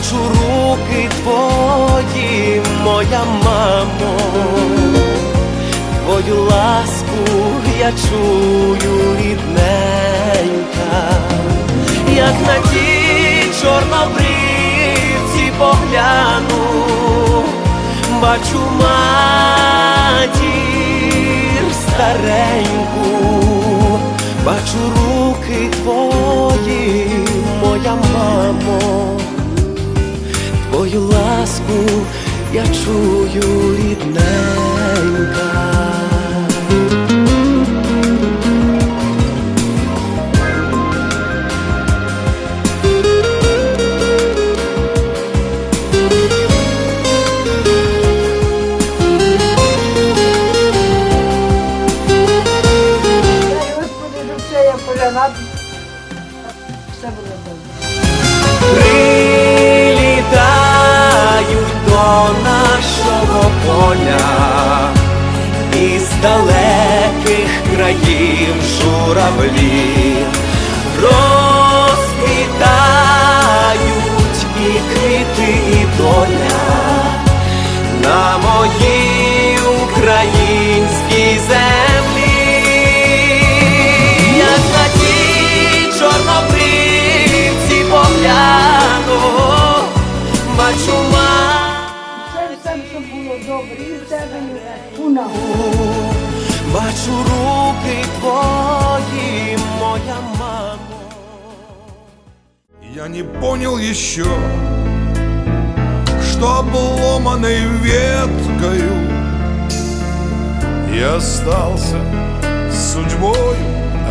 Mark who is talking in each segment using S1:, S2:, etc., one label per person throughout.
S1: бачу руки твої, моя мамо, твою ласку я чую рідненька, як на ті чорнобривці погляну, бачу матір ласку я чую рідненька.
S2: Все було добре.
S1: Нашого із далеких країв журавлі
S2: в тебе
S1: бачу руки твої, моя мамо.
S3: Я не понял еще, что обломанной веткою. Я остался с судьбою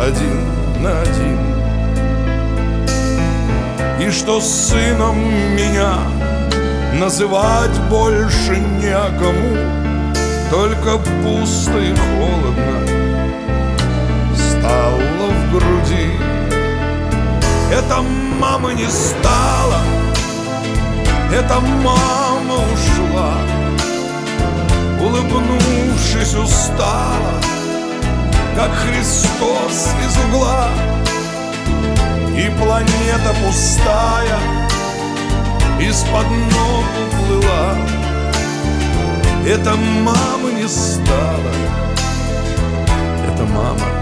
S3: один на один. И что сыном меня называть больше некому Только пусто и холодно стало в груди. Это мамы не стало, эта мама ушла, улыбнувшись устала, как Христос из угла, и планета пустая из-под ног уплыла. Это мамы не стало, это мама